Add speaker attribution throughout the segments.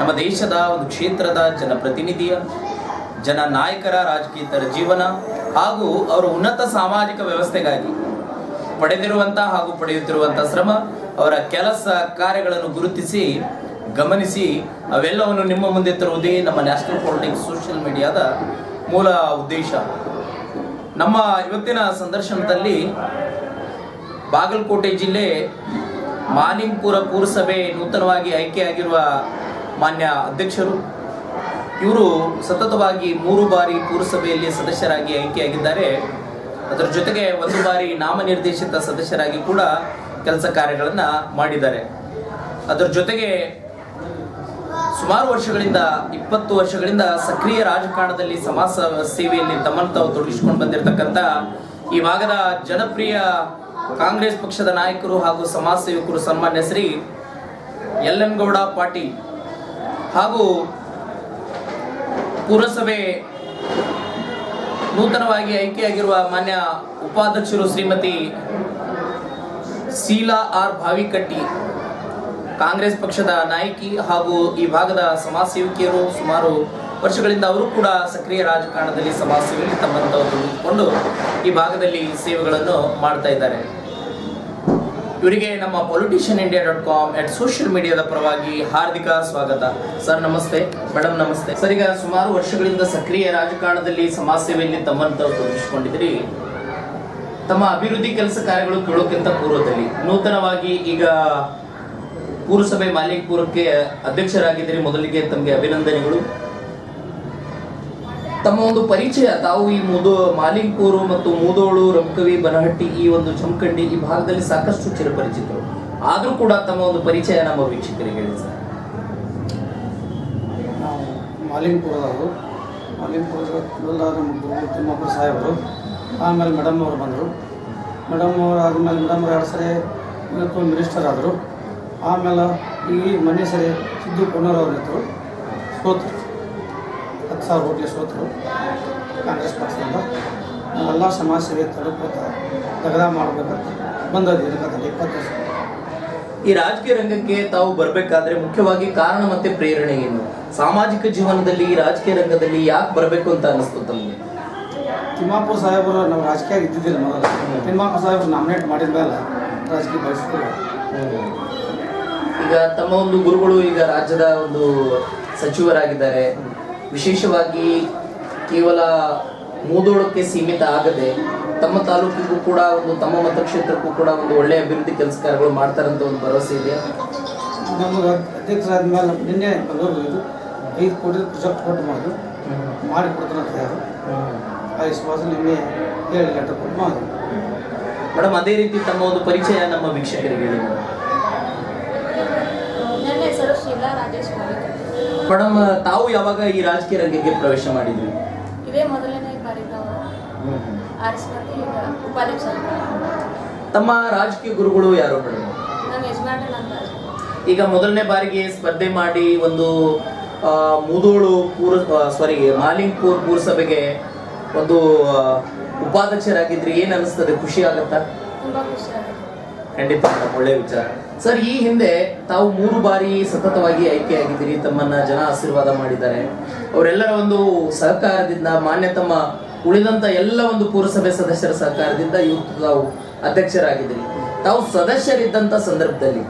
Speaker 1: ನಮ್ಮ ದೇಶದ ಒಂದು ಕ್ಷೇತ್ರದ ಜನಪ್ರತಿನಿಧಿಯ ಜನ ನಾಯಕರ ರಾಜಕೀಯತರ ಜೀವನ ಹಾಗೂ ಅವರ ಉನ್ನತ ಸಾಮಾಜಿಕ ವ್ಯವಸ್ಥೆಗಾಗಿ ಪಡೆದಿರುವಂಥ ಹಾಗೂ ಪಡೆಯುತ್ತಿರುವಂಥ ಶ್ರಮ, ಅವರ ಕೆಲಸ ಕಾರ್ಯಗಳನ್ನು ಗುರುತಿಸಿ, ಗಮನಿಸಿ, ಅವೆಲ್ಲವನ್ನು ನಿಮ್ಮ ಮುಂದೆ ತರುವುದೇ ನಮ್ಮ ನ್ಯಾಷನಲ್ ಪಾಲಿಟಿಕ್ಸ್ ಸೋಷಿಯಲ್ ಮೀಡಿಯಾದ ಮೂಲ ಉದ್ದೇಶ. ನಮ್ಮ ಇವತ್ತಿನ ಸಂದರ್ಶನದಲ್ಲಿ ಬಾಗಲಕೋಟೆ ಜಿಲ್ಲೆ ಮಾನಿಂಪುರ ಪುರಸಭೆ ನೂತನವಾಗಿ ಆಯ್ಕೆಯಾಗಿರುವ ಮಾನ್ಯ ಅಧ್ಯಕ್ಷರು, ಇವರು ಸತತವಾಗಿ ಮೂರು ಬಾರಿ ಪುರಸಭೆಯಲ್ಲಿ ಸದಸ್ಯರಾಗಿ ಆಯ್ಕೆಯಾಗಿದ್ದಾರೆ. ಅದರ ಜೊತೆಗೆ ಒಂದು ಬಾರಿ ನಾಮನಿರ್ದೇಶಿತ ಸದಸ್ಯರಾಗಿ ಕೂಡ ಕೆಲಸ ಕಾರ್ಯಗಳನ್ನು ಮಾಡಿದ್ದಾರೆ. ಅದರ ಜೊತೆಗೆ ಸುಮಾರು ವರ್ಷಗಳಿಂದ, ಇಪ್ಪತ್ತು ವರ್ಷಗಳಿಂದ ಸಕ್ರಿಯ ರಾಜಕಾರಣದಲ್ಲಿ ಸಮಾಜ ಸೇವೆಯಲ್ಲಿ ತಮ್ಮನ್ನು ತಾವು ತೊಡಗಿಸಿಕೊಂಡು ಬಂದಿರತಕ್ಕಂಥ ಈ ಭಾಗದ ಜನಪ್ರಿಯ ಕಾಂಗ್ರೆಸ್ ಪಕ್ಷದ ನಾಯಕರು ಹಾಗೂ ಸಮಾಜ ಸೇವಕರು ಸನ್ಮಾನ್ಯ ಶ್ರೀ ಎಲ್ ಎನ್ ಗೌಡ ಪಾಟೀಲ್ ಹಾಗೂ ಪುರಸಭೆ ನೂತನವಾಗಿ ಆಯ್ಕೆಯಾಗಿರುವ ಮಾನ್ಯ ಉಪಾಧ್ಯಕ್ಷರು ಶ್ರೀಮತಿ ಶೀಲಾ ಆರ್ ಭಾವಿಕಟ್ಟಿ, ಕಾಂಗ್ರೆಸ್ ಪಕ್ಷದ ನಾಯಕಿ ಹಾಗೂ ಈ ಭಾಗದ ಸಮಾಜ ಸೇವಕಿಯರು ಸುಮಾರು ವರ್ಷಗಳಿಂದ ಅವರು ಕೂಡ ಸಕ್ರಿಯ ರಾಜಕಾರಣದಲ್ಲಿ ಸಮಾಜ ಸೇವೆಯಲ್ಲಿ ತಮ್ಮನ್ನು ಈ ಭಾಗದಲ್ಲಿ ಸೇವೆಗಳನ್ನು ಮಾಡ್ತಾ ಇದ್ದಾರೆ. ಇವರಿಗೆ ನಮ್ಮ politician India dot com at social ಮೀಡಿಯಾದ ಪರವಾಗಿ ಹಾರ್ದಿಕ ಸ್ವಾಗತ. ಸರ್ ನಮಸ್ತೆ. ಮೇಡಮ್ ನಮಸ್ತೆ. ಸರ್ ಈಗ ಸುಮಾರು ವರ್ಷಗಳಿಂದ ಸಕ್ರಿಯ ರಾಜಕಾರಣದಲ್ಲಿ ಸಮಾಜ ಸೇವೆಯಲ್ಲಿ ತಮ್ಮನ್ನು ತಾವು ತಮ್ಮ ಅಭಿವೃದ್ಧಿ ಕೆಲಸ ಕಾರ್ಯಗಳು ಕೇಳೋಕ್ಕಿಂತ ಪೂರ್ವದಲ್ಲಿ. ನೂತನವಾಗಿ ಈಗ ಪುರಸಭೆ ಮಾಲಿಕ್ಪುರಕ್ಕೆ ಅಧ್ಯಕ್ಷರಾಗಿದ್ದೀರಿ. ಮೊದಲಿಗೆ ತಮಗೆ ಅಭಿನಂದನೆಗಳು. ತಮ್ಮ ಒಂದು ಪರಿಚಯ, ತಾವು ಈ ಮುದು ಮಾಲಿಂಗ್ಪುರು ಮತ್ತು ಮೂದೋಳು, ರಂಕವಿ, ಬನಹಟ್ಟಿ ಈ ಒಂದು ಜಮಖಂಡಿ ಈ ಭಾಗದಲ್ಲಿ ಸಾಕಷ್ಟು ಚಿರಪರಿಚಿತರು. ಆದರೂ ಕೂಡ ತಮ್ಮ ಒಂದು ಪರಿಚಯ ನಮ್ಮ ವೀಕ್ಷಕರಿಗೆ ಹೇಳಿ ಸರ್.
Speaker 2: ನಾವು ಮಾಲಿಂಗ್ಪುರದವರು. ಮಾಲಿಂಗ್ಪುರದ ತಿಮ್ಮಪ್ಪ ಸಾಹೇಬರು. ಆಮೇಲೆ ಮೇಡಮ್ ಅವರು ಬಂದರು. ಮೇಡಮ್ ಅವರು ಆದಮೇಲೆ ಮೇಡಮ್ ಎರಡು ಸರಿ ಮಿನಿಸ್ಟರ್ ಆದರು. ಆಮೇಲೆ ಈ ಮನೆ ಸರಿ ಸಿದ್ದು ನಿಂತರು ಸೋತರು ಹತ್ತು ಸಾವಿರ ಓಟ್ಲೆ ಸೋತರು ಕಾಂಗ್ರೆಸ್ ಪಕ್ಷದಿಂದ. ನಾವೆಲ್ಲ ಸಮಾಜ ಸೇವೆ ತಲುಪುತ್ತ ತಗದ ಮಾಡಬೇಕಂತ ಬಂದದ್ದು ಇಪ್ಪತ್ತು ವರ್ಷ.
Speaker 1: ಈ ರಾಜಕೀಯ ರಂಗಕ್ಕೆ ತಾವು ಬರಬೇಕಾದ್ರೆ ಮುಖ್ಯವಾಗಿ ಕಾರಣ ಮತ್ತೆ ಪ್ರೇರಣೆ ಏನು? ಸಾಮಾಜಿಕ ಜೀವನದಲ್ಲಿ ಈ ರಾಜಕೀಯ ರಂಗದಲ್ಲಿ ಯಾಕೆ ಬರಬೇಕು ಅಂತ ಅನಿಸ್ತು ತಮಗೆ?
Speaker 2: ತಿಮ್ಮಾಪುರ ಸಾಹೇಬರು ನಾವು ರಾಜಕೀಯ ಇದ್ದಿದ್ದಿಲ್ಲ ಮೊದಲು. ತಿಮ್ಮಾಪುರ ಸಾಹೇಬರು ನಾಮಿನೇಟ್ ಮಾಡಿದ ಮೇಲೆ ರಾಜಕೀಯ ಬಯಸ್ತಾರೆ
Speaker 1: ಈಗ ತಮ್ಮ ಒಂದು ಗುರುಗಳು ಈಗ ರಾಜ್ಯದ ಒಂದು ಸಚಿವರಾಗಿದ್ದಾರೆ. ವಿಶೇಷವಾಗಿ ಕೇವಲ ಮೂದೋಳಕ್ಕೆ ಸೀಮಿತ ಆಗದೆ ತಮ್ಮ ತಾಲೂಕಿಗೂ ಕೂಡ ಒಂದು ತಮ್ಮ ಮತಕ್ಷೇತ್ರಕ್ಕೂ ಕೂಡ ಒಂದು ಒಳ್ಳೆಯ ಅಭಿವೃದ್ಧಿ ಕೆಲಸ ಕಾರ್ಯಗಳು ಮಾಡ್ತಾರಂತ ಒಂದು ಭರವಸೆ ಇದೆ.
Speaker 2: ನಮಗೆ ಅಧ್ಯಕ್ಷರಾದ ಮೇಲೆ ನಿನ್ನೆ ಇದು ಐದು ಕೋಟಿ ಪ್ರಾಜೆಕ್ಟ್ ಕೊಟ್ಟು ಮಾಡಿದ್ರು. ಮಾಡಿ ಕೊಡ್ತಾರೆ ಅಂತ ಯಾರು? ಆ ವಿಶ್ವಾಸ ನಿನ್ನೆ ಹೇಳಿ ಲೆಟರ್ ಕೊಟ್ಟು ಮಾಡಿದ್ರು.
Speaker 1: ಮೇಡಮ್ ಅದೇ ರೀತಿ ತಮ್ಮ ಒಂದು ಪರಿಚಯ ನಮ್ಮ ವೀಕ್ಷಕರಿಗೆ ಹೇಳಿ
Speaker 3: ನನ್ನ ಹೆಸರು ಶೀಲಾ ರಾಜೇಶ್ ಮಾಲಿಕ್
Speaker 1: ಮೇಡಮ್ ತಾವು ಯಾವಾಗ ಈ ರಾಜಕೀಯ ರಂಗಕ್ಕೆ ಪ್ರವೇಶ ಮಾಡಿದ್ರಿ?
Speaker 3: ಇದೇ ಮೊದಲನೇ ಬಾರಿ ನಾವು ಈಗ
Speaker 1: ತಮ್ಮ ರಾಜಕೀಯ ಗುರುಗಳು ಯಾರು ಮೇಡಮ್
Speaker 3: ನಮ್ಮ ಯಜಮಾನ ಅಂತ.
Speaker 1: ಈಗ ಮೊದಲನೇ ಬಾರಿಗೆ ಸ್ಪರ್ಧೆ ಮಾಡಿ ಒಂದು ಆ, ಮುದೋಳು ಪೂರ ಸಾರಿ ಮಾಲಿಂಗ್ಪುರ್ ಪುರಸಭೆಗೆ ಒಂದು ಆ, ಉಪಾಧ್ಯಕ್ಷರಾಗಿದ್ರಿ. ಏನ್ ಅನಿಸ್ತದೆ? ಖುಷಿ ಆಗತ್ತಾ?
Speaker 3: ತುಂಬ ಖುಷಿ ಆಗುತ್ತೆ.
Speaker 1: ಖಂಡಿತ ಒಳ್ಳೆ ವಿಚಾರ. ಸರ್ ಈ ಹಿಂದೆ ತಾವು ಮೂರು ಬಾರಿ ಸತತವಾಗಿ ಆಯ್ಕೆಯಾಗಿದ್ದೀರಿ ತಮ್ಮನ್ನ ಜನ ಆಶೀರ್ವಾದ ಮಾಡಿದ್ದಾರೆ. ಅವರೆಲ್ಲರ ಒಂದು ಸಹಕಾರದಿಂದ ಮಾನ್ಯ ತಮ್ಮ ಉಳಿದಂತ ಎಲ್ಲ ಒಂದು ಪುರಸಭೆ ಸದಸ್ಯರ ಸಹಕಾರದಿಂದ ಇವತ್ತು ತಾವು ಅಧ್ಯಕ್ಷರಾಗಿದ್ದೀರಿ. ತಾವು ಸದಸ್ಯರಿದ್ದಂತ ಸಂದರ್ಭದಲ್ಲಿ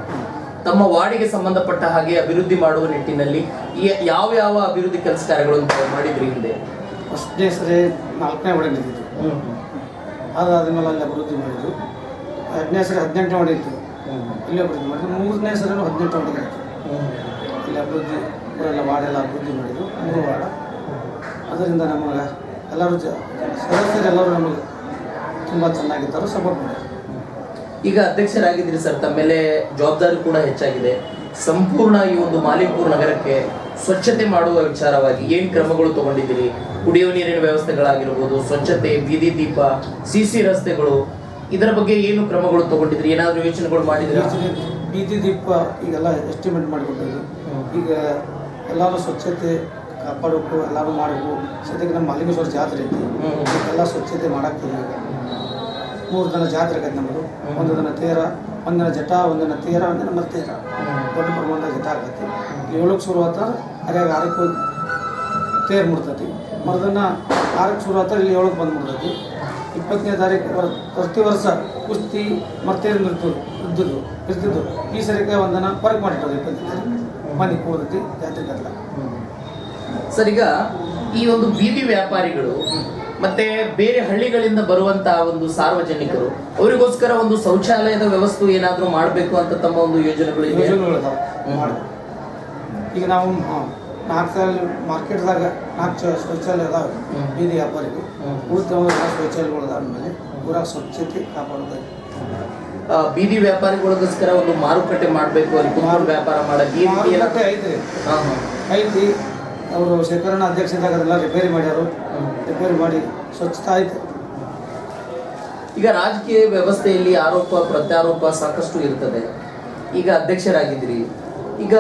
Speaker 1: ತಮ್ಮ ವಾರ್ಡಿಗೆ ಸಂಬಂಧಪಟ್ಟ ಹಾಗೆ ಅಭಿವೃದ್ಧಿ ಮಾಡುವ ನಿಟ್ಟಿನಲ್ಲಿ ಯಾವ ಯಾವ ಅಭಿವೃದ್ಧಿ ಕೆಲಸ ಕಾರ್ಯಗಳನ್ನು ಮಾಡಿದ್ರಿ ಹಿಂದೆ?
Speaker 2: ಫಸ್ಟ್ನೇ ಸರಿ ನಾಲ್ಕನೇ ನಿಂತಿದ್ದು ಅದಾದ್ಮೇಲೆ ಅಲ್ಲಿ ಅಭಿವೃದ್ಧಿ ಮಾಡಿದ್ರು. ಎರಡನೇ ಸರಿ ಹದಿನೆಂಟನೇ ಹೊಡೆಯಿತು ಇಲ್ಲೇ ಅಭಿವೃದ್ಧಿ ಮಾಡಿದ್ರು ಮೂರನೇ ಸರಿನೂ ಹದಿನೆಂಟು ಹೊಡೆದಾಯಿತು ಇಲ್ಲಿ ಅಭಿವೃದ್ಧಿ ಊರೆಲ್ಲ ವಾರ್ಡೆಲ್ಲ ಅಭಿವೃದ್ಧಿ ಮಾಡಿದ್ರು. ಮೂರು ವಾರ್ಡ. ಅದರಿಂದ ನಮಗೆ ಎಲ್ಲರೂ ಜ ಸದಸ್ಯರೆಲ್ಲರೂ ನಮಗೆ ತುಂಬ ಚೆನ್ನಾಗಿದ್ದರು ಸಪೋರ್ಟ್ ಮಾಡಿದ್ರು.
Speaker 1: ಈಗ ಅಧ್ಯಕ್ಷರಾಗಿದ್ದೀರಿ ಸರ್ ತಮ್ಮ ಮೇಲೆ ಜವಾಬ್ದಾರಿ ಕೂಡ ಹೆಚ್ಚಾಗಿದೆ. ಸಂಪೂರ್ಣ ಈ ಒಂದು ಮಾಲಿಪುರ ನಗರಕ್ಕೆ ಸ್ವಚ್ಛತೆ ಮಾಡುವ ವಿಚಾರವಾಗಿ ಏನ್ ಕ್ರಮಗಳು ತಗೊಂಡಿದ್ದೀರಿ? ಕುಡಿಯುವ ನೀರಿನ ವ್ಯವಸ್ಥೆಗಳಾಗಿರ್ಬೋದು ಸ್ವಚ್ಛತೆ ಬೀದಿ ದೀಪ ಸಿಸಿ ರಸ್ತೆಗಳು ಇದರ ಬಗ್ಗೆ ಏನು ಕ್ರಮಗಳು ತಗೊಂಡಿದ್ರಿ? ಏನಾದರೂ ಯೋಚನೆಗಳು ಮಾಡಿದ್ರಿ?
Speaker 2: ಬೀದಿ- ಬೀದಿ ದೀಪ ಈಗೆಲ್ಲ ಎಸ್ಟಿಮೇಟ್ ಮಾಡಿಬಿಟ್ಟಿದ್ರು ಈಗ ಎಲ್ಲರೂ ಸ್ವಚ್ಛತೆ ಕಾಪಾಡಬೇಕು ಎಲ್ಲರೂ ಮಾಡಬೇಕು. ಸದ್ಯಕ್ಕೆ ನಮ್ಮ ಮಲ್ಲಿಂಗೇಶ್ವರ ಜಾತ್ರೆ ಐತಿ. ಎಲ್ಲ ಸ್ವಚ್ಛತೆ ಮಾಡಾಕ್ತೀವಿ ಈಗ. ಮೂರು ದಿನ ಜಾತ್ರೆ ಆಗೈತೆ ನಮ್ಮದು. ಒಂದು ದಿನ ತೇರ ಒಂದಿನ ಜಟ ಒಂದಿನ ತೇರ ಒಂದಿನ ಮತ್ತೆ ತೇರ ದೊಡ್ಡ ಪ್ರಮಾಣದಾಗ ಜಟ ಆಗತ್ತೆ ಏಳಕ್ಕೆ ಶುರು ಆತಾರೆ ಅದ್ರಾಗ ಆರಕ್ಕೆ ತೇರು ಮುಡ್ತೈತಿ ಮರುದಿನ ಆರಕ್ಕೆ ಶುರು ಆತಾರೆ ಇಲ್ಲಿ ಏಳಕ್ಕೆ ಬಂದು ಮುಡ್ತೈತಿ ಇಪ್ಪತ್ತನೇ ತಾರೀಕು ಪ್ರತಿ ವರ್ಷ ಕುಸ್ತಿ ಮತ್ತೆ ನೃತ್ಯ ಇದ್ದಿದ್ದು ಇರ್ತಿದ್ದು ಈ ಸರಿಗೆ ಒಂದನ್ನು ವರ್ಕ್ ಮಾಡಿಟ್ಟದು ಇಪ್ಪತ್ತನೇ ತಾರೀಕು. ಮನೆ ಕೂಡ್ತೈತಿ ಜಾತ್ರೆ
Speaker 1: ಸರ್ ಈಗ ಈ ಒಂದು ಬೀದಿ ವ್ಯಾಪಾರಿಗಳು ಮತ್ತೆ ಬೇರೆ ಹಳ್ಳಿಗಳಿಂದ ಬರುವಂತ ಒಂದು ಸಾರ್ವಜನಿಕರು ಅವರಿಗೋಸ್ಕರ ಒಂದು ಶೌಚಾಲಯದ ವ್ಯವಸ್ಥೆ ಏನಾದರೂ ಮಾಡಬೇಕು ಅಂತ ತಮ್ಮ ಒಂದು ಯೋಜನೆಗಳು
Speaker 2: ಈಗ ನಾವು ನಾಲ್ಕು ಸಾಲ ಮಾರ್ಕೆಟ್ದಾಗ ನಾಲ್ಕು ಶೌಚಾಲಯ ಅದಾವೆ. ಬೀದಿ ವ್ಯಾಪಾರಿಗೆ. ಉಳಿದ ಶೌಚಾಲಯಗಳು ಅದಾದ್ಮೇಲೆ ಊರಾಗ ಸ್ವಚ್ಛತೆ ಕಾಪಾಡೋದು
Speaker 1: ಆ, ಬೀದಿ ವ್ಯಾಪಾರಿಗಳಿಗೋಸ್ಕರ ಒಂದು ಮಾರುಕಟ್ಟೆ ಮಾಡಬೇಕು ಅಲ್ಲಿ ಕುಮಾರ್ ವ್ಯಾಪಾರ ಮಾಡಕ್ಕೆ
Speaker 2: ಮಾರುಕಟ್ಟೆ
Speaker 1: ಹಾ, ಹಾ.
Speaker 2: ಐತಿ ಅವರು ಶೇಖರಣಾ ಅಧ್ಯಕ್ಷದಾಗ ಅದೆಲ್ಲ ರಿಪೇರಿ ಮಾಡ್ಯಾರು. ರಿಪೇರಿ ಮಾಡಿ ಸ್ವಚ್ಛತೆ ಆಯಿತು
Speaker 1: ಈಗ ರಾಜಕೀಯ ವ್ಯವಸ್ಥೆಯಲ್ಲಿ ಆರೋಪ ಪ್ರತ್ಯಾರೋಪ ಸಾಕಷ್ಟು ಇರ್ತದೆ ಈಗ ಅಧ್ಯಕ್ಷರಾಗಿದ್ದೀರಿ ಈಗ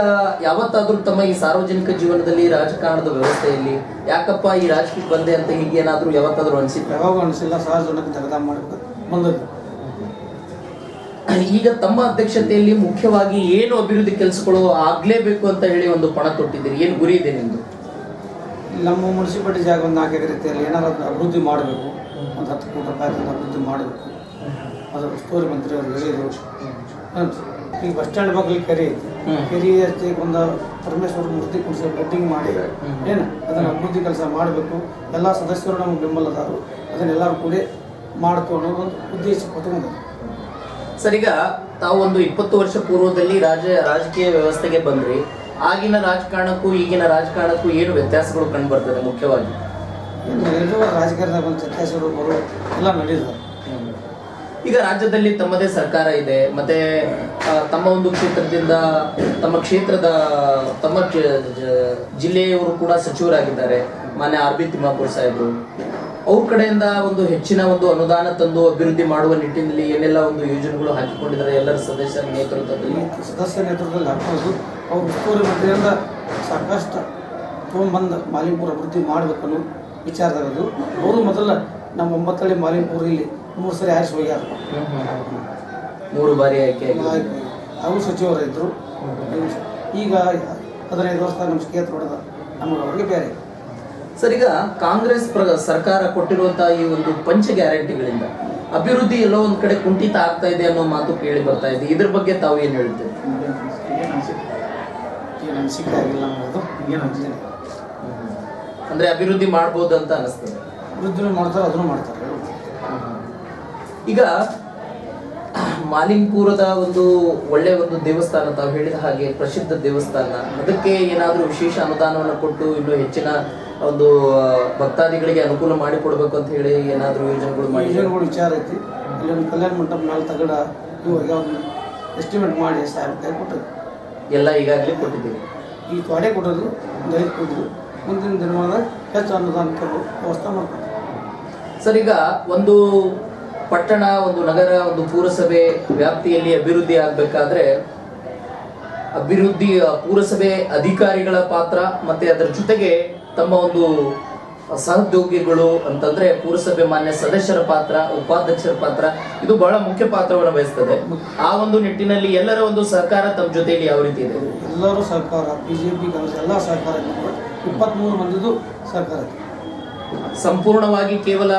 Speaker 1: ಯಾವತ್ತಾದ್ರೂ ತಮ್ಮ ಈ ಸಾರ್ವಜನಿಕ ಜೀವನದಲ್ಲಿ ರಾಜಕಾರಣದ ವ್ಯವಸ್ಥೆಯಲ್ಲಿ ಯಾಕಪ್ಪ ಈ ರಾಜಕೀಯ ಬಂದೆ ಅಂತ ಹೀಗೆ ಏನಾದ್ರೂ ಯಾವತ್ತಾದ್ರೂ ಅನಿಸಿದ್ರೆ
Speaker 2: ಯಾವಾಗ ಅನಿಸಿಲ್ಲ ಸಾರ್ವಜನಿಕ ತೆಗೆದ ಮಾಡಬೇಕು. ಬಂದದ್ದು.
Speaker 1: ಈಗ ತಮ್ಮ ಅಧ್ಯಕ್ಷತೆಯಲ್ಲಿ ಮುಖ್ಯವಾಗಿ ಏನು ಅಭಿವೃದ್ಧಿ ಕೆಲಸಗಳು ಆಗ್ಲೇಬೇಕು ಅಂತ ಹೇಳಿ ಒಂದು ಪಣ ತೊಟ್ಟಿದ್ದೀರಿ? ಏನು ಗುರಿ ಇದೆ ನಿಮ್ದು?
Speaker 2: ನಮ್ಮ ಮುನ್ಸಿಪಾಲಿಟಿ ಜಾಗ ಒಂದು ನಾಲ್ಕು ಎಕರೆ ರೀತಿಯಲ್ಲಿ ಅಲ್ಲಿ ಅಭಿವೃದ್ಧಿ ಮಾಡಬೇಕು. ಒಂದು ಹತ್ತು ಕೋಟಿ ರೂಪಾಯಿ ಅಭಿವೃದ್ಧಿ ಮಾಡಬೇಕು. ಅದು ಉಸ್ತುವಾರಿ ಮಂತ್ರಿ ಅವರು ಹೇಳಿದರು. ಈಗ ಬಸ್ ಸ್ಟ್ಯಾಂಡ್ ಬಗ್ಗೆ ಕೆರೆ ಐತಿ. ಕೆರೆ ಒಂದು ಪರಮೇಶ್ವರ ಮೂರ್ತಿ ಕುಡಿಸಿ ಬೆಡ್ಡಿಂಗ್ ಮಾಡಿ. ಏನು ಅದನ್ನು ಅಭಿವೃದ್ಧಿ ಕೆಲಸ ಮಾಡಬೇಕು. ಎಲ್ಲ ಸದಸ್ಯರು ನಮಗೆ ಬೆಂಬಲದಾರು ಅದನ್ನೆಲ್ಲರೂ ಕೂಡಿ ಮಾಡ್ತು ಅನ್ನೋ ಒಂದು ಉದ್ದೇಶ ಕೊಟ್ಕೊಂಡು
Speaker 1: ಸರ್ ಈಗ ತಾವು ಒಂದು ಇಪ್ಪತ್ತು ವರ್ಷ ಪೂರ್ವದಲ್ಲಿ ರಾಜ ರಾಜಕೀಯ ವ್ಯವಸ್ಥೆಗೆ ಬಂದ್ರಿ. ಆಗಿನ ರಾಜಕಾರಣಕ್ಕೂ ಈಗಿನ ರಾಜಕಾರಣಕ್ಕೂ ಏನು ವ್ಯತ್ಯಾಸಗಳು ಕಂಡು ಬರ್ತದೆ ಮುಖ್ಯವಾಗಿ?
Speaker 2: ಎಲ್ಲರೂ ರಾಜಕಾರಣದಾಗ ಒಂದು ವ್ಯತ್ಯಾಸಗಳು ಬರೋ ಎಲ್ಲ ನಡೆದಿದ್ದಾರೆ
Speaker 1: ಈಗ ರಾಜ್ಯದಲ್ಲಿ ತಮ್ಮದೇ ಸರ್ಕಾರ ಇದೆ, ಮತ್ತೆ ತಮ್ಮ ಒಂದು ಕ್ಷೇತ್ರದಿಂದ, ತಮ್ಮ ಕ್ಷೇತ್ರದ, ತಮ್ಮ ಜಿಲ್ಲೆಯವರು ಕೂಡ ಸಚಿವರಾಗಿದ್ದಾರೆ, ಮಾನ್ಯ ಆರ್ ಬಿ ತಿಮ್ಮಾಪುರ್ ಸಾಹೇಬರು. ಅವ್ರ ಕಡೆಯಿಂದ ಒಂದು ಹೆಚ್ಚಿನ ಒಂದು ಅನುದಾನ ತಂದು ಅಭಿವೃದ್ಧಿ ಮಾಡುವ ನಿಟ್ಟಿನಲ್ಲಿ ಏನೆಲ್ಲ ಒಂದು ಯೋಜನೆಗಳು ಹಾಕಿಕೊಂಡಿದ್ದಾರೆ, ಎಲ್ಲರ ಸದಸ್ಯರ ನೇತೃತ್ವದಲ್ಲಿ?
Speaker 2: ಸದಸ್ಯ ನೇತೃತ್ವದಲ್ಲಿ ಹಾಕೋದು ಅವ್ರ ಉಸ್ತುವಾರಿ ಸಾಕಷ್ಟು ತೊಗೊಂಡ್ಬಂದು ಮಾಲಿಂಪುರ ಅಭಿವೃದ್ಧಿ ಮಾಡಬೇಕು ಅನ್ನೋ ವಿಚಾರದಾಗದು ಅವರು ಮೊದಲ ನಮ್ಮ ಒಂಬತ್ತಳ್ಳಿ ಮಾಲಿಂಪುರ ಇಲ್ಲಿ ಮೂರು ಸರಿ ಆರಿಸಿ ಹೋಗ್ಯಾರ.
Speaker 1: ಮೂರು ಬಾರಿ ಆಯ್ಕೆ.
Speaker 2: ಅವರು ಸಚಿವರಿದ್ದರು ಈಗ ಹದಿನೈದು ವರ್ಷ ನಮ್ಮ ಸ್ಕೇತ್ ಹೊಡೆದ ನಮಗೆ ಅವ್ರಿಗೆ ಬೇರೆ.
Speaker 1: ಸರ್ ಈಗ ಕಾಂಗ್ರೆಸ್ ಸರ್ಕಾರ ಕೊಟ್ಟಿರುವಂತಹ ಈ ಒಂದು ಪಂಚ ಗ್ಯಾರಂಟಿಗಳಿಂದ ಅಭಿವೃದ್ಧಿ ಎಲ್ಲೋ ಒಂದ್ ಕಡೆ ಕುಂಠಿತ ಆಗ್ತಾ ಇದೆ ಅನ್ನೋ ಮಾತು ಕೇಳಿ ಬರ್ತಾ ಇದೆ. ಇದ್ರ ಬಗ್ಗೆ ತಾವು ಏನ್
Speaker 2: ಹೇಳ್ತೇವೆ
Speaker 1: ಅಂದ್ರೆ ಅಭಿವೃದ್ಧಿ ಮಾಡ್ಬೋದು ಅಂತ ಅನಿಸ್ತದೆ.
Speaker 2: ಅಭಿವೃದ್ಧಿನೂ ಮಾಡ್ತಾರೆ ಅದನ್ನು ಮಾಡ್ತಾರೆ.
Speaker 1: ಈಗ ಮಾಲಿಂಗ್ಪುರದ ಒಂದು ಒಳ್ಳೆ ಒಂದು ದೇವಸ್ಥಾನ ತಾವು ಹೇಳಿದ ಹಾಗೆ ಪ್ರಸಿದ್ಧ ದೇವಸ್ಥಾನ. ಅದಕ್ಕೆ ಏನಾದರೂ ವಿಶೇಷ ಅನುದಾನವನ್ನು ಕೊಟ್ಟು ಇನ್ನು ಹೆಚ್ಚಿನ ಒಂದು ಭಕ್ತಾದಿಗಳಿಗೆ ಅನುಕೂಲ ಮಾಡಿಕೊಡ್ಬೇಕು ಅಂತ ಹೇಳಿ ಏನಾದರೂ ಯೋಜನೆಗಳು
Speaker 2: ಯೋಜನೆಗಳು ವಿಚಾರ ಐತಿ. ಇಲ್ಲಿ ಒಂದು ಕಲ್ಯಾಣ ಮಂಟಪ ಮೇಲೆ ತಗಡ ಇವಾಗ ಎಸ್ಟಿಮೇಟ್ ಮಾಡಿ ಸಾವಿರ ರೂಪಾಯಿ ಕೊಟ್ಟರು
Speaker 1: ಎಲ್ಲ ಈಗಾಗಲೇ ಕೊಟ್ಟಿದ್ದೀವಿ
Speaker 2: ಈ ತೊಡೆ ಕೊಡೋದು ಒಂದು ಐದು ಕೊಟ್ಟರು ಮುಂದಿನ ದಿನಮಾನ ಹೆಚ್ಚು ಅನುದಾನ ಕೊಡೋ ವ್ಯವಸ್ಥೆ ಮಾಡ್ತಾರೆ
Speaker 1: ಸರ್, ಈಗ ಒಂದು ಪಟ್ಟಣ, ಒಂದು ನಗರ, ಒಂದು ಪುರಸಭೆ ವ್ಯಾಪ್ತಿಯಲ್ಲಿ ಅಭಿವೃದ್ಧಿ ಆಗಬೇಕಾದ್ರೆ ಅಭಿವೃದ್ಧಿ ಪುರಸಭೆ ಅಧಿಕಾರಿಗಳ ಪಾತ್ರ ಮತ್ತೆ ಅದರ ಜೊತೆಗೆ ತಮ್ಮ ಒಂದು ಸಹೋದ್ಯೋಗಿಗಳು ಅಂತಂದ್ರೆ ಪುರಸಭೆ ಮಾನ್ಯ ಸದಸ್ಯರ ಪಾತ್ರ, ಉಪಾಧ್ಯಕ್ಷರ ಪಾತ್ರ, ಇದು ಬಹಳ ಮುಖ್ಯ ಪಾತ್ರವನ್ನು ವಹಿಸ್ತದೆ. ಆ ಒಂದು ನಿಟ್ಟಿನಲ್ಲಿ ಎಲ್ಲರ ಒಂದು ಸಹಕಾರ ತಮ್ಮ ಜೊತೆಯಲ್ಲಿ ಯಾವ ರೀತಿ ಇದೆ?
Speaker 2: ಎಲ್ಲರೂ ಸರ್ಕಾರ ಬಿಜೆಪಿ ಕಾಂಗ್ರೆಸ್ ಎಲ್ಲ ಸಹಕಾರ ಐತಿ ಇಪ್ಪತ್ತ್ಮೂರು ಮಂದಿದು ಸಹಕಾರ ಐತಿ
Speaker 1: ಸಂಪೂರ್ಣವಾಗಿ ಕೇವಲ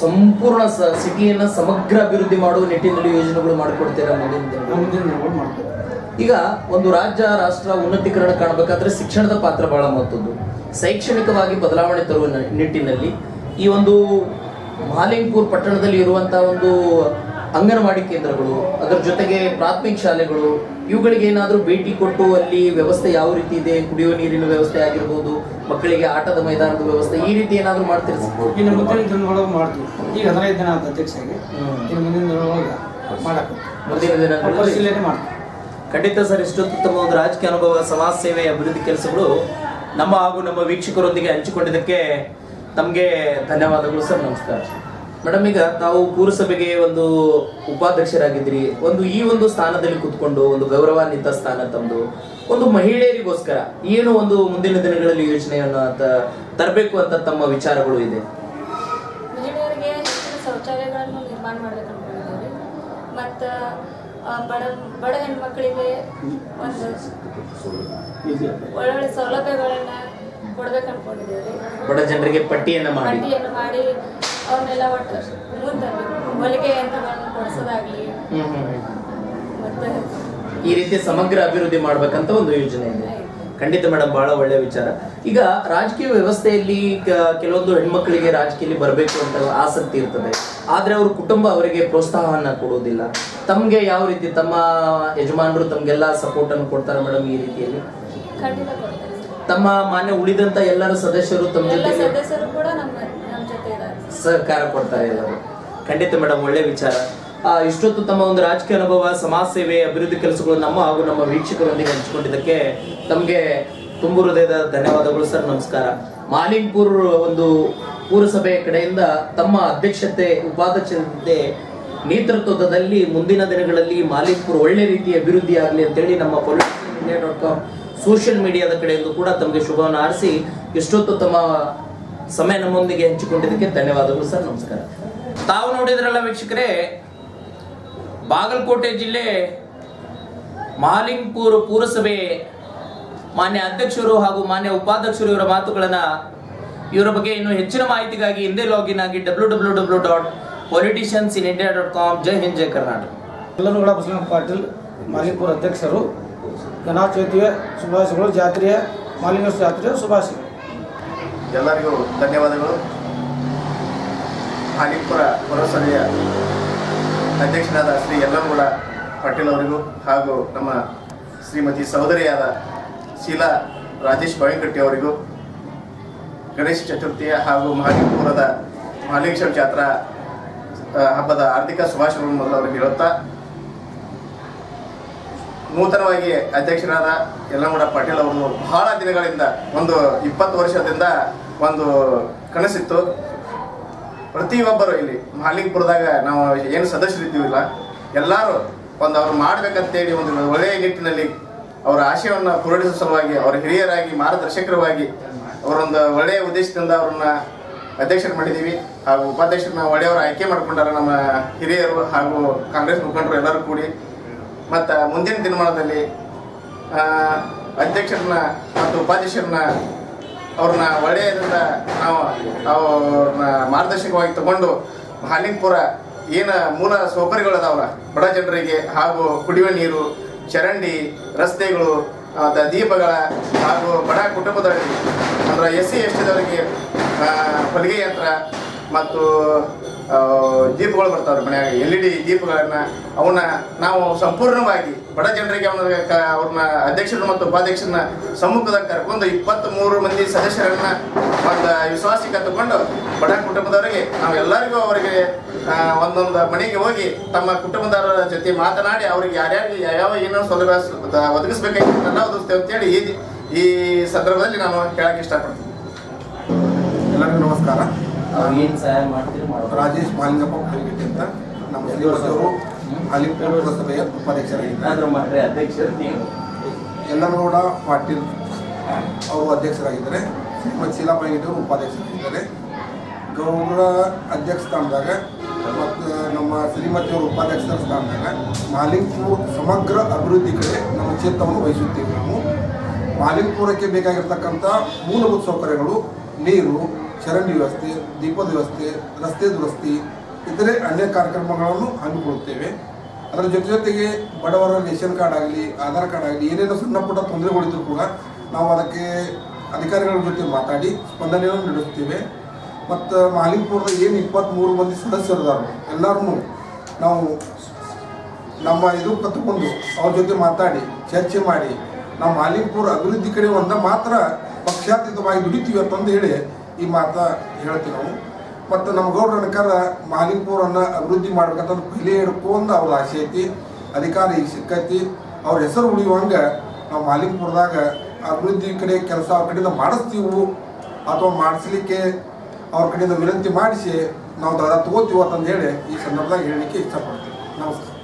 Speaker 1: ಸಂಪೂರ್ಣ ಸಿಟಿಯನ್ನು ಸಮಗ್ರ ಅಭಿವೃದ್ಧಿ ಮಾಡುವ ನಿಟ್ಟಿನಲ್ಲಿ ಯೋಜನೆಗಳು ಮಾಡಿಕೊಡ್ತೀರಾ ಈಗ ಒಂದು ರಾಜ್ಯ ರಾಷ್ಟ್ರ ಉನ್ನತೀಕರಣ ಕಾಣಬೇಕಾದ್ರೆ ಶಿಕ್ಷಣದ ಪಾತ್ರ ಬಹಳ ಮಹತ್ವದ್ದು. ಶೈಕ್ಷಣಿಕವಾಗಿ ಬದಲಾವಣೆ ತರುವ ನಿಟ್ಟಿನಲ್ಲಿ ಈ ಒಂದು ಮಾಲಿಂಗ್ಪುರ್ ಪಟ್ಟಣದಲ್ಲಿ ಇರುವಂತಹ ಒಂದು ಅಂಗನವಾಡಿ ಕೇಂದ್ರಗಳು ಅದರ ಜೊತೆಗೆ ಪ್ರಾಥಮಿಕ ಶಾಲೆಗಳು ಇವುಗಳಿಗೆ ಏನಾದರೂ ಭೇಟಿ ಕೊಟ್ಟು ಅಲ್ಲಿ ವ್ಯವಸ್ಥೆ ಯಾವ ರೀತಿ ಇದೆ? ಕುಡಿಯುವ ನೀರಿನ ವ್ಯವಸ್ಥೆ ಆಗಿರ್ಬೋದು ಮಕ್ಕಳಿಗೆ ಆಟದ ಮೈದಾನದ ವ್ಯವಸ್ಥೆ ಈ ರೀತಿ ಏನಾದರೂ ಮಾಡ್ತೀರಿ?
Speaker 2: ಇನ್ನು ಮುಂದಿನ ದಿನದೊಳಗೆ ಮಾಡ್ತೀವಿ. ಈಗ ಹದಿನೈದು ದಿನ ಆದ ಅಧ್ಯಕ್ಷರಿಗೆ. ಇನ್ನು ಮುಂದಿನ ದಿನದೊಳಗೆ ಮಾಡಕ್ಕೆ
Speaker 1: ಮುಂದಿನ
Speaker 2: ದಿನ ಮಾಡ್ತೀವಿ.
Speaker 1: ಖಂಡಿತ ಸರ್ ಇಷ್ಟೊಂದು ತಮ್ಮ ಒಂದು ರಾಜಕೀಯ ಅನುಭವ ಸಮಾಜ ಸೇವೆ ಅಭಿವೃದ್ಧಿ ಕೆಲಸಗಳು ನಮ್ಮ ಹಾಗೂ ನಮ್ಮ ವೀಕ್ಷಕರೊಂದಿಗೆ ಹಂಚಿಕೊಂಡಿದ್ದಕ್ಕೆ ನಮಗೆ ಧನ್ಯವಾದಗಳು ಸರ್ ನಮಸ್ಕಾರ. ಮೇಡಮ್ ಈಗ ತಾವು ಪುರಸಭೆಗೆ ಒಂದು ಉಪಾಧ್ಯಕ್ಷರಾಗಿದ್ದೀರಿ. ಒಂದು ಈ ಒಂದು ಸ್ಥಾನದಲ್ಲಿ ಕೂತ್ಕೊಂಡು ಒಂದು ಗೌರವಾನ್ವಿತ ಸ್ಥಾನ ತಮ್ಮದು ಒಂದು ಮಹಿಳೆಯರಿಗೋಸ್ಕರ ಏನು ಒಂದು ಮುಂದಿನ ದಿನಗಳಲ್ಲಿ ಯೋಜನೆಯನ್ನು ಅಂತ ತರಬೇಕು ಅಂತ ತಮ್ಮ ವಿಚಾರಗಳು ಇದೆ?
Speaker 3: ಮಹಿಳೆಯರಿಗೆ ಶೌಚಾಲಯಗಳನ್ನು ನಿರ್ಮಾಣ ಮಾಡಬೇಕು ಅನ್ಕೊಂಡಿದ್ದೀವಿ ಮತ್ತು ಬಡ ಬಡ ಹೆಣ್ಮಕ್ಳಿಗೆ ಒಂದು ಒಳ್ಳೊಳ್ಳೆ ಸೌಲಭ್ಯಗಳನ್ನ ಕೊಡ್ಬೇಕು ಅನ್ಕೊಂಡಿದ್ದೀವಿ
Speaker 1: ಬಡ ಜನರಿಗೆ ಪಟ್ಟಿಯನ್ನು ಮಾಡಿ.
Speaker 3: ಪಟ್ಟಿಯನ್ನು ಮಾಡಿ ಅವನ್ನೆಲ್ಲ ಒಟ್ಟು ಮುಂದೆ ಹೊಲಿಗೆ ಯಂತ್ರಗಳನ್ನು ಕೊಡಿಸೋದಾಗ್ಲಿ. ಮತ್ತು
Speaker 1: ಈ ರೀತಿ ಸಮಗ್ರ ಅಭಿವೃದ್ಧಿ ಮಾಡ್ಬೇಕಂತ ಒಂದು ಯೋಜನೆ ಇದೆ. ಖಂಡಿತ ಮೇಡಮ್ ಬಹಳ ಒಳ್ಳೆ ವಿಚಾರ. ಈಗ ರಾಜಕೀಯ ವ್ಯವಸ್ಥೆಯಲ್ಲಿ ಕೆಲವೊಂದು ಹೆಣ್ಮಕ್ಳಿಗೆ ರಾಜಕೀಯದಲ್ಲಿ ಬರಬೇಕು ಅಂತ ಆಸಕ್ತಿ ಇರ್ತದೆ. ಆದ್ರೆ ಅವ್ರ ಕುಟುಂಬ ಅವರಿಗೆ ಪ್ರೋತ್ಸಾಹವನ್ನ ಕೊಡುವುದಿಲ್ಲ ತಮ್ಗೆ ಯಾವ ರೀತಿ ತಮ್ಮ ಯಜಮಾನರು ತಮ್ಗೆಲ್ಲ ಸಪೋರ್ಟ್ ಅನ್ನು ಕೊಡ್ತಾರೆ ಮೇಡಮ್ ಈ ರೀತಿಯಲ್ಲಿ? ತಮ್ಮ ಮಾನ್ಯ ಉಳಿದಂತ ಎಲ್ಲರ ಸದಸ್ಯರು ತಮ್ಮ
Speaker 3: ಜೊತೆ
Speaker 1: ಸಹಕಾರ ಕೊಡ್ತಾರೆ ಎಲ್ಲರೂ. ಖಂಡಿತ ಮೇಡಮ್ ಒಳ್ಳೆ ವಿಚಾರ. ಇಷ್ಟೊತ್ತು ತಮ್ಮ ಒಂದು ರಾಜಕೀಯ ಅನುಭವ, ಸಮಾಜ ಸೇವೆ, ಅಭಿವೃದ್ಧಿ ಕೆಲಸಗಳು ನಮ್ಮ ಹಾಗೂ ನಮ್ಮ ವೀಕ್ಷಕರೊಂದಿಗೆ ಹಂಚಿಕೊಂಡಿದ್ದಕ್ಕೆ ತಮಗೆ ತುಂಬು ಹೃದಯದ ಧನ್ಯವಾದಗಳು ಸರ್, ನಮಸ್ಕಾರ. ಮಾಲಿಂಗ್ಪುರ್ ಒಂದು ಪುರಸಭೆ ಕಡೆಯಿಂದ ತಮ್ಮ ಅಧ್ಯಕ್ಷತೆ, ಉಪಾಧ್ಯಕ್ಷತೆ ನೇತೃತ್ವದಲ್ಲಿ ಮುಂದಿನ ದಿನಗಳಲ್ಲಿ ಮಾಲಿಂಗ್ಪುರ್ ಒಳ್ಳೆ ರೀತಿ ಅಭಿವೃದ್ಧಿ ಆಗಲಿ ಅಂತೇಳಿ ನಮ್ಮ ಡಾಟ್ ಕಾಮ್ ಸೋಷಿಯಲ್ ಮೀಡಿಯಾದ ಕಡೆಯಿಂದ ಕೂಡ ತಮಗೆ ಶುಭವನ್ನು ಆರಿಸಿ ಎಷ್ಟೊತ್ತು ತಮ್ಮ ಸಮಯ ನಮ್ಮೊಂದಿಗೆ ಹಂಚಿಕೊಂಡಿದ್ದಕ್ಕೆ ಧನ್ಯವಾದಗಳು ಸರ್, ನಮಸ್ಕಾರ. ತಾವು ನೋಡಿದ್ರಲ್ಲ ವೀಕ್ಷಕರೇ ಬಾಗಲಕೋಟೆ ಜಿಲ್ಲೆ ಮಹಾಲಿಂಗ್ಪುರ ಪುರಸಭೆ ಮಾನ್ಯ ಅಧ್ಯಕ್ಷರು ಹಾಗೂ ಮಾನ್ಯ ಉಪಾಧ್ಯಕ್ಷರು ಇವರ ಮಾತುಗಳನ್ನ ಇವರ ಬಗ್ಗೆ ಇನ್ನು ಹೆಚ್ಚಿನ ಮಾಹಿತಿಗಾಗಿ ಹಿಂದೆ ಲಾಗಿನ್ ಆಗಿ W W W dot politicians in India dot com ಜೈ ಹಿಂದ್ ಜೈ ಕರ್ನಾಟಕ.
Speaker 2: ಎಲ್ಲರೂ ಕೂಡ ಬಸವರಾಮ ಪಾಟೀಲ್ ಮಾಲಿಂಗ್ಪುರ ಅಧ್ಯಕ್ಷರು ಗಣಾಥ ಚೌತಿಯ ಶುಭಾಶಯಗಳು ಜಾತ್ರೆಯ ಮಾಲಿಂಗೇಶ್ವರ ಜಾತ್ರೆಯ ಶುಭಾಶಯಗಳು.
Speaker 4: ಎಲ್ಲರಿಗೂ ಧನ್ಯವಾದಗಳು. ಮಾಲಿಂಗ್ಪುರ ಪುರಸಭೆಯ ಅಧ್ಯಕ್ಷರಾದ ಶ್ರೀ ಯಲ್ಲಂಗೌಡ ಪಾಟೀಲ್ ಅವರಿಗೂ ಹಾಗೂ ನಮ್ಮ ಶ್ರೀಮತಿ ಸಹೋದರಿಯಾದ ಶೀಲಾ ರಾಜೇಶ್ ಬಾವಿಕಟ್ಟಿ ಅವರಿಗೂ, ಗಣೇಶ ಚತುರ್ಥಿಯ ಹಾಗೂ ಮಹಾಲಿಂಗಪುರದ ಮಹಾಲಿಂಗೇಶ್ವರ ಜಾತ್ರಾ ಹಬ್ಬದ ಆರ್ಥಿಕ ಶುಭಾಶಯಗಳನ್ನು ಮೊದಲು ಅವರಿಗೆ ಹೇಳುತ್ತಾ, ನೂತನವಾಗಿ ಅಧ್ಯಕ್ಷರಾದ ಯಲ್ಲಂಗೌಡ ಪಾಟೀಲ್ ಅವರು ಬಹಳ ದಿನಗಳಿಂದ, ಒಂದು ಇಪ್ಪತ್ತು ವರ್ಷದಿಂದ ಒಂದು ಕನಸಿತ್ತು. ಪ್ರತಿಯೊಬ್ಬರು ಇಲ್ಲಿ ಮಾಲಿಕ್ಪುರದಾಗ ನಾವು ಏನು ಸದಸ್ಯರಿದ್ದೀವಿಲ್ಲ, ಎಲ್ಲರೂ ಒಂದು ಅವ್ರು ಮಾಡ್ಬೇಕಂತೇಳಿ ಒಂದು ಒಳ್ಳೆಯ ನಿಟ್ಟಿನಲ್ಲಿ ಅವರ ಆಶಯವನ್ನು ಪೂರೈಸುವ ಸಲುವಾಗಿ, ಅವರ ಹಿರಿಯರಾಗಿ, ಮಾರ್ಗದರ್ಶಕರವಾಗಿ ಅವರೊಂದು ಒಳ್ಳೆಯ ಉದ್ದೇಶದಿಂದ ಅವ್ರನ್ನ ಅಧ್ಯಕ್ಷರು ಮಾಡಿದ್ದೀವಿ. ಹಾಗೂ ಉಪಾಧ್ಯಕ್ಷರನ್ನ ಒಳ್ಳೆಯವರು ಆಯ್ಕೆ ಮಾಡ್ಕೊಂಡಾರ ನಮ್ಮ ಹಿರಿಯರು ಹಾಗೂ ಕಾಂಗ್ರೆಸ್ ಮುಖಂಡರು ಎಲ್ಲರೂ ಕೂಡಿ. ಮತ್ತು ಮುಂದಿನ ದಿನಮಾನದಲ್ಲಿ ಅಧ್ಯಕ್ಷರನ್ನ ಮತ್ತು ಉಪಾಧ್ಯಕ್ಷರನ್ನ ಅವ್ರನ್ನ ಒಳ್ಳೆಯದರಿಂದ ನಾವು, ಅವ್ರನ್ನ ಮಾರ್ಗದರ್ಶಕವಾಗಿ ತಗೊಂಡು ಹಾಲಿಂಗ್ಪುರ ಏನು ಮೂಲ ಸೌಕರ್ಯಗಳು ಅದಾವ ಬಡ ಜನರಿಗೆ ಹಾಗೂ ಕುಡಿಯುವ ನೀರು, ಚರಂಡಿ, ರಸ್ತೆಗಳು ದೀಪಗಳ ಹಾಗೂ ಬಡ ಕುಟುಂಬದವರಿಗೆ, ಅಂದ್ರೆ ಎಸ್ ಸಿ ಎಸ್ ಟಿದವರಿಗೆ ಹೊಲಿಗೆ ಯಂತ್ರ ಮತ್ತು ದೀಪಗಳು ಬರ್ತಾವ್ರಿ ಮನೆಯಾಗ. ಎಲ್ ಇ ಡಿ ದೀಪಗಳನ್ನ ಅವನ್ನ ನಾವು ಸಂಪೂರ್ಣವಾಗಿ ಬಡ ಜನರಿಗೆ ಅವನ ಅವ್ರನ್ನ ಅಧ್ಯಕ್ಷರು ಮತ್ತು ಉಪಾಧ್ಯಕ್ಷರನ್ನ ಸಮ್ಮುಖದಾಗ ಕರ್ಕೊಂಡು ಇಪ್ಪತ್ತ್ ಮೂರು ಮಂದಿ ಸದಸ್ಯರನ್ನ ಒಂದು ವಿಶ್ವಾಸಕ್ಕೆ ಕತ್ತುಕೊಂಡು ಬಡ ಕುಟುಂಬದವರಿಗೆ ನಾವು ಎಲ್ಲರಿಗೂ ಅವರಿಗೆ ಒಂದೊಂದು ಮನೆಗೆ ಹೋಗಿ ತಮ್ಮ ಕುಟುಂಬದವರ ಜೊತೆ ಮಾತನಾಡಿ ಅವ್ರಿಗೆ ಯಾರ್ಯಾರಿಗೆ ಯಾವ್ಯಾವ ಏನೋ ಸೌಲಭ್ಯ ಒದಗಿಸ್ಬೇಕಾಗಿತ್ತಲ್ಲ ಒದಗಿಸ್ಬೇಕಾಗಿತ್ತು ಒದಗಿಸ್ತೇವೆ ಅಂತೇಳಿ ಈ ಈ ಸಂದರ್ಭದಲ್ಲಿ ನಾನು ಹೇಳಕ್ಕೆ ಇಷ್ಟಪಡ್ತೀನಿ.
Speaker 5: ಎಲ್ಲರಿಗೂ ನಮಸ್ಕಾರ. ರಾಜೇಶ್ ಮಾಲಿಂಗಪ್ಪ ಕಲಿಗಿಟ್ಟಿ ಅಂತ ನಮ್ಮ ಸದಸ್ಯರು ಅಲಿಪುರ ಪುರಸಭೆಯ ಉಪಾಧ್ಯಕ್ಷರಾಗಿದ್ದಾರೆ ಎಲ್ಲನಗೌಡ ಪಾಟೀಲ್ ಅವರು ಅಧ್ಯಕ್ಷರಾಗಿದ್ದಾರೆ. ಶ್ರೀಮತಿ ಶೀಲಾ ಅವರು ಉಪಾಧ್ಯಕ್ಷರಾಗಿದ್ದಾರೆ. ಗೌರವ ಅಧ್ಯಕ್ಷ ಸ್ಥಾನದಾಗ ಮತ್ತು ನಮ್ಮ ಶ್ರೀಮತಿಯವರು ಉಪಾಧ್ಯಕ್ಷರ ಸ್ಥಾನದಾಗ ಮಾಲಿಂಗ್ಪುರ ಸಮಗ್ರ ಅಭಿವೃದ್ಧಿ ಕಡೆ ನಮ್ಮ ಕ್ಷೇತ್ರವನ್ನು ವಹಿಸುತ್ತೇವೆ ನಾವು. ಮಾಲಿಂಗ್ಪುರಕ್ಕೆ ಬೇಕಾಗಿರ್ತಕ್ಕಂಥ ಮೂಲಭೂತ ಸೌಕರ್ಯಗಳು ನೀರು ಚರಂಡಿ ವ್ಯವಸ್ಥೆ, ದೀಪದ ವ್ಯವಸ್ಥೆ, ರಸ್ತೆ ದುರಸ್ತಿ, ಇತರೆ ಅನೇಕ ಕಾರ್ಯಕ್ರಮಗಳನ್ನು ಹಮ್ಮಿಕೊಳ್ಳುತ್ತೇವೆ. ಅದರ ಜೊತೆ ಜೊತೆಗೆ ಬಡವರ ರೇಷನ್ ಕಾರ್ಡ್ ಆಗಲಿ, ಆಧಾರ್ ಕಾರ್ಡ್ ಆಗಲಿ, ಏನೇನೋ ಸಣ್ಣ ಪುಟ್ಟ ತೊಂದರೆಗಳಿದ್ರು ಕೂಡ ನಾವು ಅದಕ್ಕೆ ಅಧಿಕಾರಿಗಳ ಜೊತೆ ಮಾತಾಡಿ ಸ್ಪಂದನೆಯನ್ನು ನೀಡುತ್ತೇವೆ. ಮತ್ತು ಮಾಲಿಂಗ್ಪುರದ ಏನು ಇಪ್ಪತ್ತ್ಮೂರು ಮಂದಿ ಸದಸ್ಯರಿದ್ದಾರೆ ಎಲ್ಲರೂ ನಾವು ನಮ್ಮ ಇದು ಕತ್ಕೊಂಡು ಅವ್ರ ಜೊತೆ ಮಾತಾಡಿ, ಚರ್ಚೆ ಮಾಡಿ, ನಾವು ಮಾಲಿಂಗ್ಪುರ ಅಭಿವೃದ್ಧಿ ಕಡೆ ಒಂದ ಮಾತ್ರ ಪಕ್ಷಾತೀತವಾಗಿ ದುಡಿತೀವಿ ಅಂತಂದು ಹೇಳಿ ಈ ಮಾತು ಹೇಳ್ತೀವಿ ನಾವು. ಮತ್ತು ನಮ್ಮ ಗೌಡ್ರ ಅನ್ಕಾರ ಮಾಲಿಕ್ಪುರನ್ನು ಅಭಿವೃದ್ಧಿ ಮಾಡ್ಬೇಕಂತ ಪहिले ಹಿಡ್ಕೊಂಡು ಅವ್ರ ಆಸೆ ಐತಿ, ಅಧಿಕಾರ ಈಗ ಸಿಕ್ಕೈತಿ. ಅವ್ರ ಹೆಸರು ಉಳಿಯುವಂಗೆ ನಾವು ಮಾಲಿಕ್ಪುರದಾಗ ಅಭಿವೃದ್ಧಿ ಕಡೆ ಕೆಲಸ ಅವ್ರ ಕಡೆಯಿಂದ ಮಾಡಿಸ್ತೀವು. ಅಥವಾ ಮಾಡಿಸ್ಲಿಕ್ಕೆ ಅವ್ರ ಕಡೆಯಿಂದ ವಿನಂತಿ ಮಾಡಿಸಿ ನಾವು ದರ ತಗೋತೀವಿ ಅಂತಂದು ಹೇಳಿ ಈ ಸಂದರ್ಭದಾಗ ಹೇಳಲಿಕ್ಕೆ ಇಷ್ಟಪಡ್ತೀವಿ ನಮಸ್ಕಾರ